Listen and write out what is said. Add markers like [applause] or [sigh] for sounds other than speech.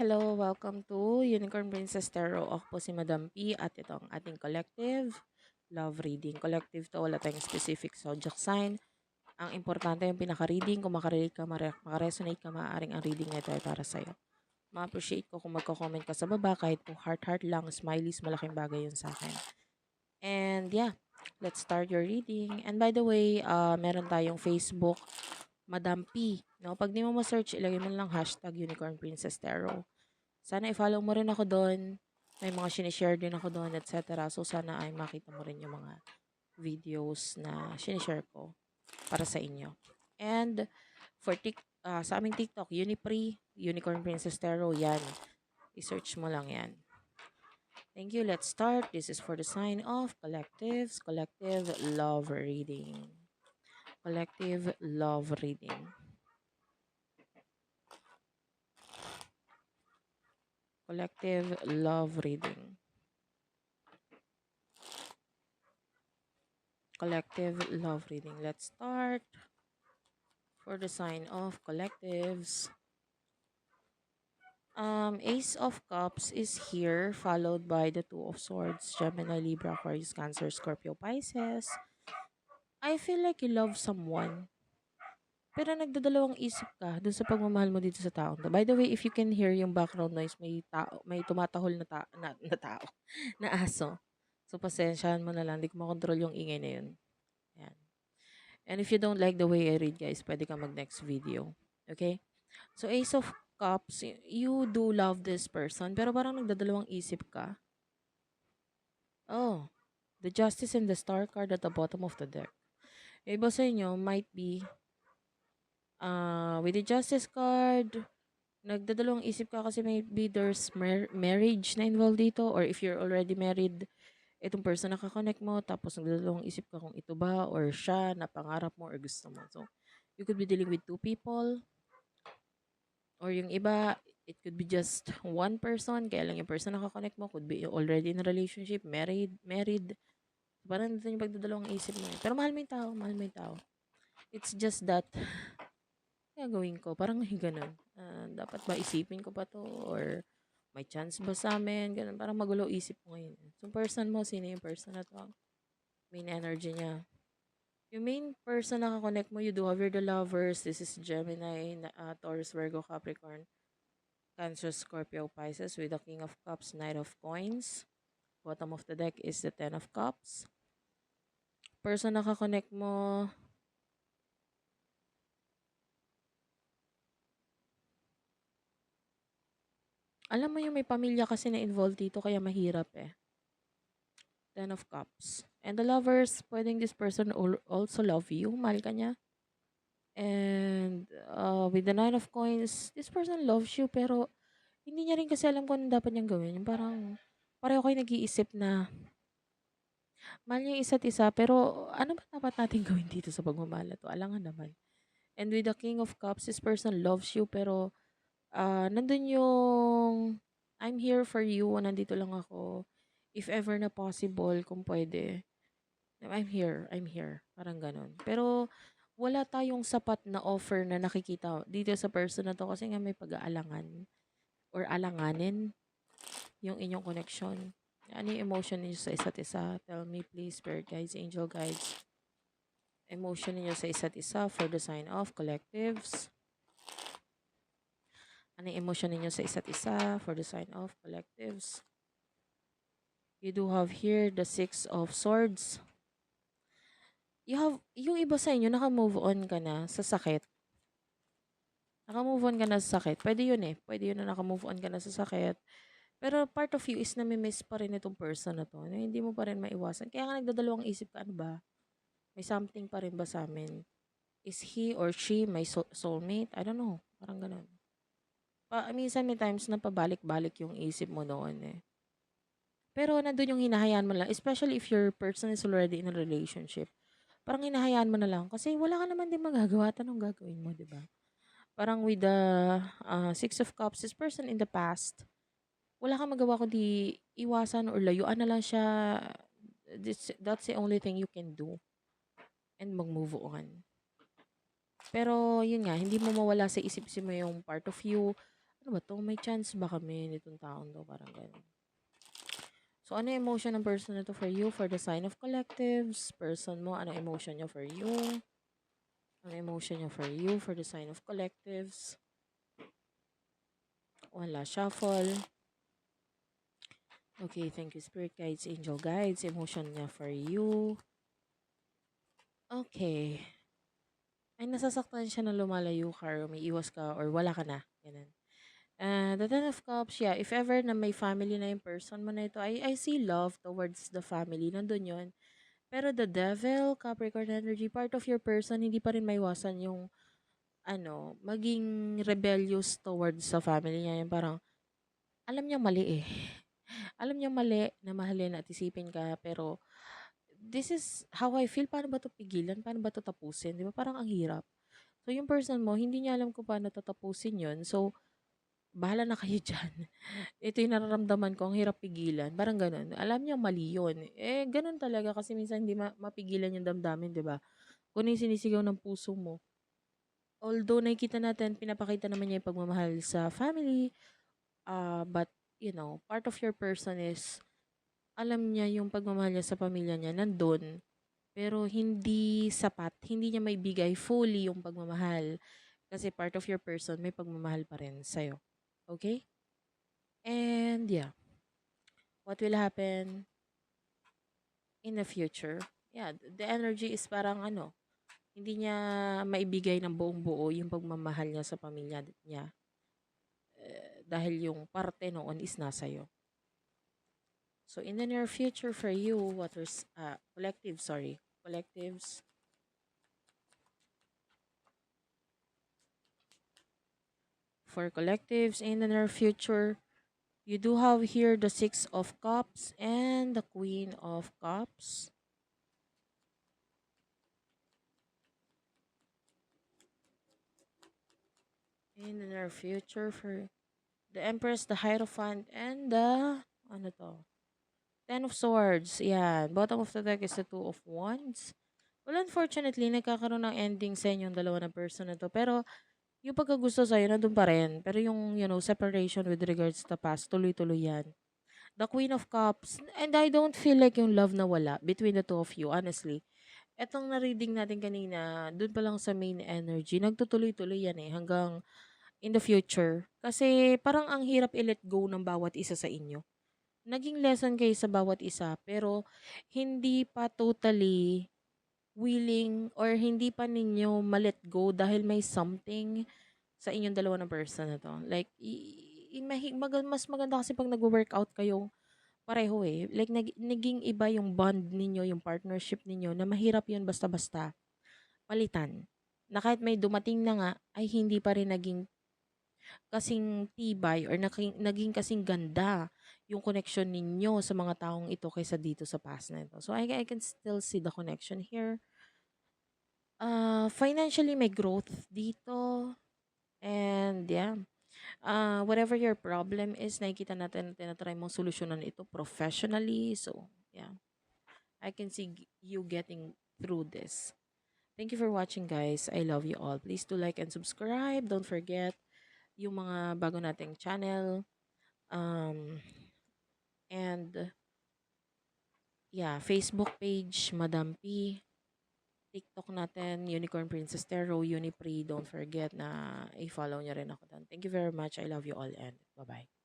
Hello, welcome to Unicorn Princess Tarot. Ako po si Madam P at ito ang ating collective love reading. Collective to, wala tayong specific zodiac sign. Ang importante yung pinaka-reading, kung makarelate ka, makaresonate ka, maaaring ang reading na ito ay para sa'yo. Ma-appreciate ko kung magko-comment ka sa baba, kahit po heart-heart lang, smileys, malaking bagay yun sa akin. And yeah, let's start your reading. And by the way, uh, meron tayong Facebook Madam P. No? Pag di mo ma-search, ilagay mo lang hashtag Unicorn Princess Tarot. Sana i-follow mo rin ako doon. May mga sinishare din ako doon, etc. So, sana ay makita mo rin yung mga videos na sinishare ko para sa inyo. And for tik ah, sa aming TikTok, Unipre, Unicorn Princess Tarot, yan. I-search mo lang yan. Thank you. Let's start. This is for the sign of collectives, collective love reading. Collective love reading. Collective love reading. Collective love reading. Let's start. For the sign of collectives. Um, Ace of Cups is here, followed by the Two of Swords, Gemini, Libra, Aquarius, Cancer, Scorpio, Pisces. I feel like you love someone. Pero nagdadalawang isip ka dun sa pagmamahal mo dito sa tao. By the way, if you can hear yung background noise, may tao, may tumatahol na, ta- na, na tao, [laughs] na aso. So, pasensyahan mo na lang. Hindi ko makontrol yung ingay na yun. Ayan. And if you don't like the way I read, guys, pwede ka mag-next video. Okay? So, Ace of Cups, you do love this person, pero parang nagdadalawang isip ka. Oh, the Justice and the Star card at the bottom of the deck. Iba sa inyo might be uh, with the Justice card, nagdadalawang isip ka kasi maybe there's mar- marriage na involved dito or if you're already married, itong person na kakonect mo, tapos nagdadalawang isip ka kung ito ba or siya na pangarap mo or gusto mo. So, you could be dealing with two people or yung iba, it could be just one person, kaya lang yung person na kakonect mo could be already in a relationship, married, married. Parang nandun yung pagdadalawang isip mo. eh. Pero mahal mo yung tao, mahal mo yung tao. It's just that, gagawin ko, parang [laughs] ganun. Ah, dapat ba isipin ko pa to? Or may chance ba sa amin? Ganun, parang magulo isip mo ngayon. So, person mo, sino yung person na to? Main energy niya. Yung main person na kakonect mo, you do have your the lovers. This is Gemini, uh, Taurus, Virgo, Capricorn, Cancer, Scorpio, Pisces with the King of Cups, Knight of Coins. Bottom of the deck is the Ten of Cups. Person na kakonect mo, alam mo yung may pamilya kasi na involved dito kaya mahirap eh. Ten of Cups. And the lovers, pwedeng this person al- also love you, mahal ka niya. And uh, with the Nine of Coins, this person loves you pero hindi niya rin kasi alam kung ano dapat niyang gawin. Yung parang pareho kayo nag-iisip na mahal yung isa't isa pero ano ba dapat natin [laughs] gawin dito sa pagmamahal na to? Alangan naman. And with the King of Cups, this person loves you pero ah nandun yung I'm here for you, nandito lang ako. If ever na possible, kung pwede. I'm here, I'm here. Parang ganun. Pero wala tayong sapat na offer na nakikita dito sa person na to kasi nga may pag-aalangan or alanganin yung inyong connection. Ano yung emotion niyo sa isa't isa? Tell me please, spirit guides, angel guides. Emotion niyo sa isa't isa for the sign of collectives. Ano yung emotion ninyo sa isa't isa for the sign of collectives? You do have here the Six of Swords. You have, yung iba sa inyo, naka-move on ka na sa sakit. Naka-move on ka na sa sakit. Pwede yun eh. Pwede yun na naka-move on ka na sa sakit. Pero part of you is nami-miss pa rin itong person na to. Na hindi mo pa rin maiwasan. Kaya nga nagdadalawang isip ka, ano ba? May something pa rin ba sa amin? Is he or she my soul- soulmate? I don't know. Parang ganun pa, minsan may times na pabalik-balik yung isip mo noon eh. Pero nandun yung hinahayaan mo lang, especially if your person is already in a relationship. Parang hinahayaan mo na lang kasi wala ka naman din magagawa. Tanong gagawin mo, di ba? Parang with the uh, Six of Cups, this person in the past, wala kang magawa kundi iwasan or layuan na lang siya. This, that's the only thing you can do. And mag-move on. Pero yun nga, hindi mo mawala sa isip-isip mo yung part of you Ano ba 'to? May chance ba kami nitong taong 'to? Parang gano'n. So, ano emotion ng person na 'to for you? For the sign of collectives, person mo, ano emotion niya for you? Ano emotion niya for you? For the sign of collectives? Wala, shuffle. Okay, thank you spirit guides, angel guides, emotion niya for you. Okay. Ay, nasasaktan siya na lumalayo ka or umiiwas ka or wala ka na. Ganun. Uh, the Ten of Cups, yeah, if ever na may family na yung person mo na ito, I, I see love towards the family. Nandun yun. Pero the Devil, Capricorn energy, part of your person, hindi pa rin maiwasan yung, ano, maging rebellious towards sa family niya. Yung parang, alam niya mali eh. [laughs] alam niya mali na mahalin at isipin ka, pero, this is how I feel. Paano ba to pigilan? Paano ba to tapusin? Di ba? Parang ang hirap. So, yung person mo, hindi niya alam kung paano tatapusin yun. So, bahala na kayo [laughs] dyan. Ito yung nararamdaman ko, ang hirap pigilan. Parang ganun. Alam niya mali yun. Eh, ganun talaga kasi minsan hindi ma- mapigilan yung damdamin, di ba? Kung ano yung sinisigaw ng puso mo. Although nakikita natin, pinapakita naman niya yung pagmamahal sa family, uh, but, you know, part of your person is, alam niya yung pagmamahal niya sa pamilya niya, nandun, pero hindi sapat, hindi niya maibigay fully yung pagmamahal. Kasi part of your person, may pagmamahal pa rin sa'yo. Okay? And yeah. What will happen in the future? Yeah, the energy is parang ano, hindi niya maibigay ng buong buo yung pagmamahal niya sa pamilya niya. Uh, dahil yung parte noon is nasa iyo. So in the near future for you, what was uh, collective, sorry, collectives for collectives in the near future. You do have here the Six of Cups and the Queen of Cups. In the near future for the Empress, the Hierophant, and the, ano to? Ten of Swords. Yan. Bottom of the deck is the Two of Wands. Well, unfortunately, nagkakaroon ng ending sa inyong dalawa na person na to. Pero, yung pagkagusto sa'yo, nandun pa rin. Pero yung, you know, separation with regards to past, tuloy-tuloy yan. The Queen of Cups, and I don't feel like yung love na wala between the two of you, honestly. Etong na-reading natin kanina, dun pa lang sa main energy, nagtutuloy-tuloy yan eh, hanggang in the future. Kasi parang ang hirap i-let go ng bawat isa sa inyo. Naging lesson kayo sa bawat isa, pero hindi pa totally willing or hindi pa ninyo ma-let go dahil may something sa inyong dalawa ng person na to. Like, i- i- mag- mas maganda kasi pag nag-workout kayo pareho eh. Like, nag- naging iba yung bond ninyo, yung partnership ninyo, na mahirap yun basta-basta palitan. Na kahit may dumating na nga, ay hindi pa rin naging kasing tibay or naging, naging kasing ganda yung connection ninyo sa mga taong ito kaysa dito sa past na ito. So, I, I can still see the connection here. Uh, financially, may growth dito. And, yeah. Uh, whatever your problem is, nakikita natin na tinatry mong solusyonan ito professionally. So, yeah. I can see you getting through this. Thank you for watching, guys. I love you all. Please do like and subscribe. Don't forget yung mga bago nating channel. Um, and, yeah, Facebook page, Madam P. TikTok natin, Unicorn Princess Tarot, Unipre. Don't forget na i-follow nyo rin ako doon. Thank you very much. I love you all and bye-bye.